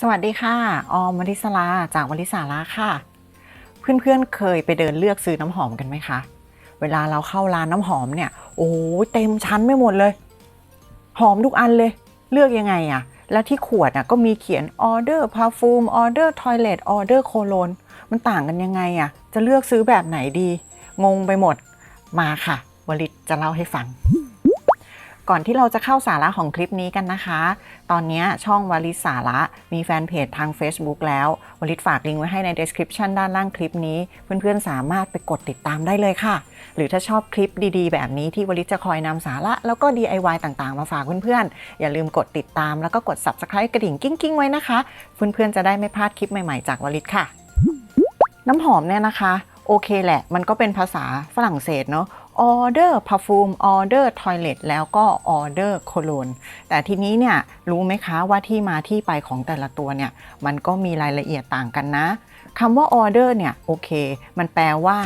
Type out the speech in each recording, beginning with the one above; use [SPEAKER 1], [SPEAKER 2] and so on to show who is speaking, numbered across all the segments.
[SPEAKER 1] สวัสดีค่ะ ออมวลิสลาจากวลิสาระค่ะ เพื่อนๆ เคยไปเดินเลือกซื้อน้ำหอมกันไหมคะ เวลาเราเข้าร้านน้ำหอมเนี่ย โอ้เต็มชั้นไม่หมดเลย หอมทุกอันเลย เลือกยังไงอะแล้วที่ขวดอะก็มีเขียนออเดอร์พาฟูมออเดอร์ทอยเลตออเดอร์โคโลนมันต่างกันยังไงอะจะเลือกซื้อแบบไหนดี งงไปหมด มาค่ะวลิตจะเล่าให้ฟัง ก่อนที่เราจะเข้าสาระของคลิปนี้กันนะคะ ตอนนี้ช่องวลิตสาระมีแฟนเพจทาง Facebook แล้ว วลิตฝากลิงก์ไว้ให้ใน description ด้านล่างคลิปนี้ เพื่อนๆสามารถไปกดติดตามได้เลยค่ะ หรือถ้าชอบคลิปดีๆ แบบนี้ที่วลิตจะคอยนำสาระแล้วก็ DIY ต่างๆ มาฝากเพื่อนๆ อย่าลืมกดติดตามแล้วก็กด subscribe กระดิ่งกิ้งๆ ไว้นะคะ เพื่อนๆจะได้ไม่พลาดคลิปใหม่ๆ จากวลิตค่ะ น้ำหอมเนี่ยนะคะโอเคแหละ มันก็เป็นภาษาฝรั่งเศสเนาะ order perfume order toilet แล้วก็ order cologne แต่ทีนี้เนี่ยรู้ไหมคะว่าที่มาที่ไปของแต่ละตัวเนี่ยมันก็มีรายละเอียดต่างกันนะคำว่า order เนี่ยโอเค มันแปลว่า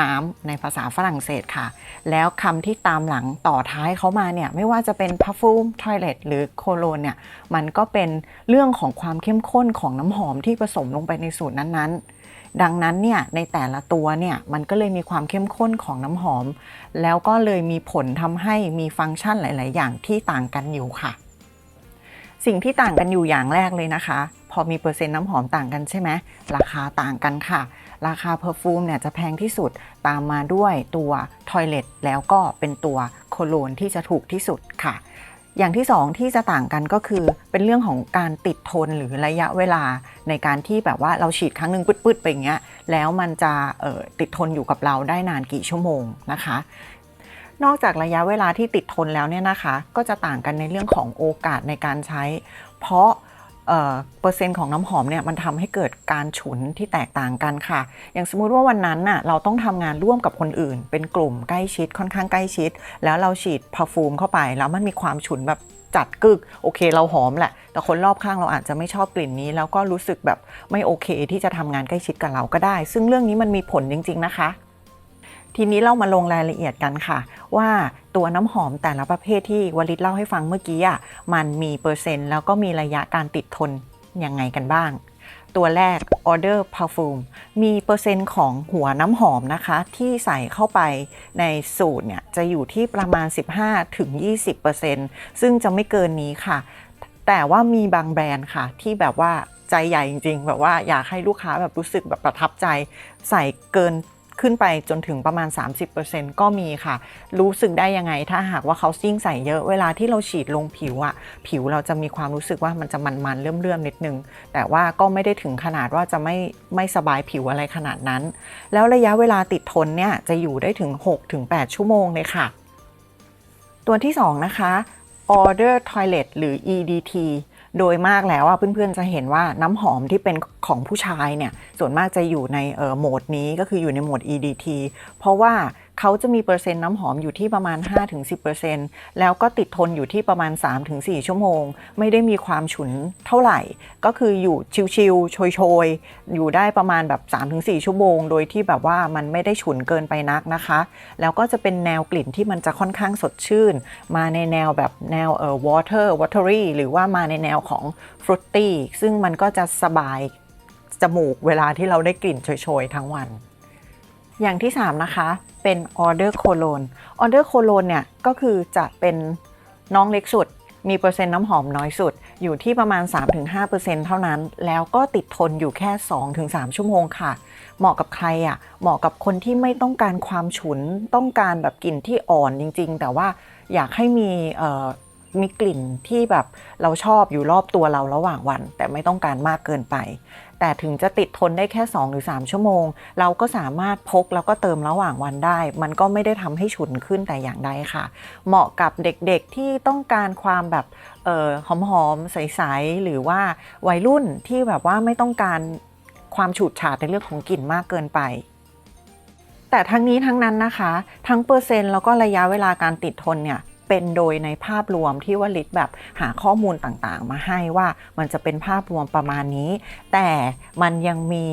[SPEAKER 1] น้ำในภาษาฝรั่งเศสค่ะ แล้วคำที่ตามหลังต่อท้ายเขามาเนี่ย ไม่ว่าจะเป็น perfume toilet หรือ cologne เนี่ย มันก็เป็นเรื่องของความเข้มข้นของน้ำหอมที่ผสมลงไปในสูตรนั้นๆ ดังนั้นเนี่ยในแต่ละตัวเนี่ยมันก็เลยมีความเข้มข้นของน้ำหอม แล้วก็เลยมีผลทำให้มีฟังก์ชันหลาย ๆ อย่างที่ต่างกันอยู่ค่ะ สิ่งที่ต่างกันอยู่อย่างแรกเลยนะคะ พอมีเปอร์เซ็นต์น้ำหอมต่างกันใช่ไหมราคาต่างกันค่ะ ราคาเพอร์ฟูมเนี่ยจะแพงที่สุดตามมาด้วยตัวทอยเลตแล้วก็เป็นตัวโคโลนที่จะถูกที่สุดค่ะ อย่างที่สองที่จะต่างกันก็คือเป็นเรื่องของการติดทนหรือระยะเวลาในการที่แบบว่าเราฉีดครั้งหนึ่งปืดๆไปอย่างเงี้ยแล้วมันจะติดทนอยู่กับเราได้นานกี่ชั่วโมงนะคะ นอกจากระยะเวลาที่ติดทนแล้วเนี่ยนะคะ ก็จะต่างกันในเรื่องของโอกาสในการใช้ เพราะ เปอร์เซ็นต์ของน้ำหอมเนี่ยมันทำให้เกิดการฉุนที่แตกต่างกันค่ะ อย่างสมมุติว่าวันนั้นน่ะเราต้องทำงานร่วมกับคนอื่น เป็นกลุ่มใกล้ชิดค่อนข้างใกล้ชิด แล้วเราฉีดพาฟูมเข้าไปแล้วมันมีความฉุนแบบจัดกึกโอเคเราหอมแหละ แต่คนรอบข้างเราอาจจะไม่ชอบกลิ่นนี้ แล้วก็รู้สึกแบบไม่โอเคที่จะทำงานใกล้ชิดกับเราก็ได้ ซึ่งเรื่องนี้มันมีผลจริง ๆนะคะ ทีนี้เรามาลงรายละเอียดกันค่ะ ว่าตัวน้ำหอมแต่ละประเภทที่วลิตเล่าให้ฟังเมื่อกี้อะมันมีเปอร์เซ็นต์ แล้วก็มีระยะการติดทนยังไงกันบ้าง ตัวแรก Order Perfume มีเปอร์เซ็นต์ของหัวน้ำหอมนะคะ ที่ใส่เข้าไปในสูตรเนี่ยจะอยู่ที่ประมาณ 15-20%ซึ่งจะไม่เกินนี้ค่ะ แต่ว่ามีบางแบรนด์ค่ะ ที่แบบว่าใจใหญ่จริงๆ แบบว่าอยากให้ลูกค้าแบบรู้สึกแบบประทับใจ ใส่เกิน ขึ้นไปจนถึงประมาณ 30%ก็มีค่ะ รู้สึกได้ยังไงถ้าหากว่าเขาซิ่งใส่เยอะเวลาที่เราฉีดลงผิวอะผิวเราจะมีความรู้สึกว่ามันจะมันๆเลื่อมๆนิดนึง แต่ว่าก็ไม่ได้ถึงขนาดว่าจะไม่ไม่สบายผิวอะไรขนาดนั้น แล้วระยะเวลาติดทนเนี่ยจะอยู่ได้ถึง 6-8 ชั่วโมงเลยค่ะ ตัวที่ 2 นะคะ Order Toilet หรือ EDT โดยมากแล้วอะเพื่อนๆจะเห็นว่าน้ำหอมที่เป็นของผู้ชายเนี่ยส่วนมากจะอยู่ในเอ่อโหมดนี้ก็คืออยู่ในโหมด EDT เพราะว่า เขาจะมีเปอร์เซ็นต์น้ำหอมอยู่ที่ประมาณ 5-10%แล้วก็ติดทนอยู่ที่ประมาณ 3-4 ชั่วโมง ไม่ได้มีความฉุนเท่าไหร่ ก็คืออยู่ชิวๆโชยๆ อยู่ได้ประมาณแบบ 3-4 ชั่วโมง โดยที่แบบว่ามันไม่ได้ฉุนเกินไปนักนะคะ แล้วก็จะเป็นแนวกลิ่นที่มันจะค่อนข้างสดชื่น มาในแนวแบบแนวเอ่อ water watery หรือว่ามาในแนวของ fruity ซึ่งมันก็จะสบายจมูกเวลาที่เราได้กลิ่นโชยๆ ทั้งวัน อย่างที่ 3 นะคะ เป็นออเดอร์โคโลนออเดอร์โคโลนเนี่ยก็คือจะเป็นน้องเล็กสุด มีเปอร์เซ็นต์น้ำหอมน้อยสุด อยู่ที่ประมาณ 3-5%เท่านั้น แล้วก็ติดทนอยู่แค่ 2-3 ชั่วโมงค่ะ เหมาะกับใครอะ่ะ เหมาะกับคนที่ไม่ต้องการความฉุน ต้องการแบบกลิ่นที่อ่อนจริง ๆ แต่ว่าอยากให้มี มีกลิ่นที่แบบเราชอบอยู่รอบตัวเราระหว่างวัน แต่ไม่ต้องการมากเกินไป แต่ถึงจะติดทนได้แค่ 2 หรือ 3 ชั่วโมง เราก็สามารถพกแล้วก็เติมระหว่างวันได้ มันก็ไม่ได้ทำให้ฉุนขึ้นแต่อย่างใดค่ะ เหมาะกับเด็กๆที่ต้องการความแบบออหอมๆใสๆหรือว่าวัยรุ่นที่แบบว่าไม่ต้องการความฉูดฉาดในเรื่องของกลิ่นมากเกินไปแต่ทั้งนี้ทั้งนั้นนะคะ ทั้งเปอร์เซ็นต์แล้วก็ระยะเวลาการติดทนเนี่ย เป็นโดยในภาพรวมที่ว่าลิตแบบหาข้อมูลต่างๆ มาให้ว่ามันจะเป็นภาพรวมประมาณนี้ แต่มันยังมี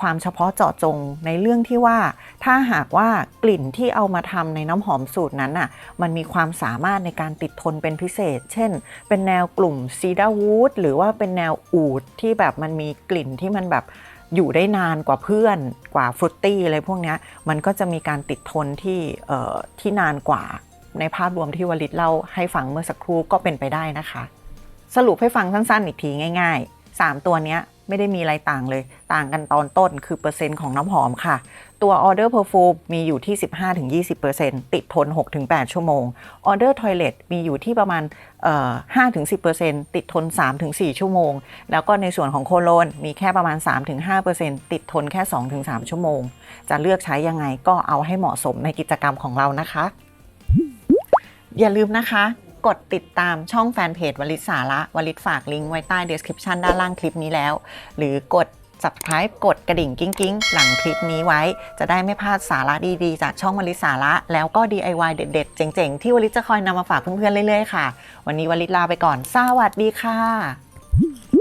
[SPEAKER 1] ความเฉพาะเจาะจงในเรื่องที่ว่า ถ้าหากว่ากลิ่นที่เอามาทำในน้ำหอมสูตรนั้นน่ะมันมีความสามารถในการติดทนเป็นพิเศษ เช่น เป็นแนวกลุ่มซีดาวูดหรือว่าเป็นแนวอูดที่แบบมันมีกลิ่นที่มันแบบอยู่ได้นานกว่าเพื่อนกว่าฟรุตตี้อะไรพวกนี้มันก็จะมีการติดทนที่เอ่อที่นานกว่า ในภาพรวมที่วลิตเล่าให้ฟังเมื่อสักครู่ก็เป็นไปได้นะคะ สรุปให้ฟังสั้นๆอีกทีง่าย ๆ 3 ตัวนี้ไม่ได้มีอะไรต่างเลย ต่างกันตอนต้นคือเปอร์เซ็นต์ของน้ำหอมค่ะ ตัว Order Perfume มีอยู่ที่ 15-20%ติดทน 6-8 ชั่วโมง Order Toilet มีอยู่ที่ประมาณเอ่อ5-10%ติดทน 3-4 ชั่วโมง แล้วก็ในส่วนของโคโลนมีแค่ประมาณ 3-5%ติดทนแค่ 2-3 ชั่วโมง จะเลือกใช้ยังไงก็เอาให้เหมาะสมในกิจกรรมของเรานะคะ อย่าลืมนะคะ กดติดตามช่องแฟนเพจวลิศสาระวลิศฝากลิงก์ไว้ใต้ description ด้านล่างคลิปนี้แล้ว หรือกด subscribe กดกระดิ่งกิ้งกิ้งๆหลังคลิปนี้ไว้ จะได้ไม่พลาดสาระดีๆ จากช่องวลิศสาระ แล้วก็ DIY เด็ดๆ เจ๋งๆ ที่วลิศจะคอยนำมาฝากเพื่อนๆเรื่อยๆ ค่ะ วันนี้วลิศลาไปก่อนสวัสดีค่ะ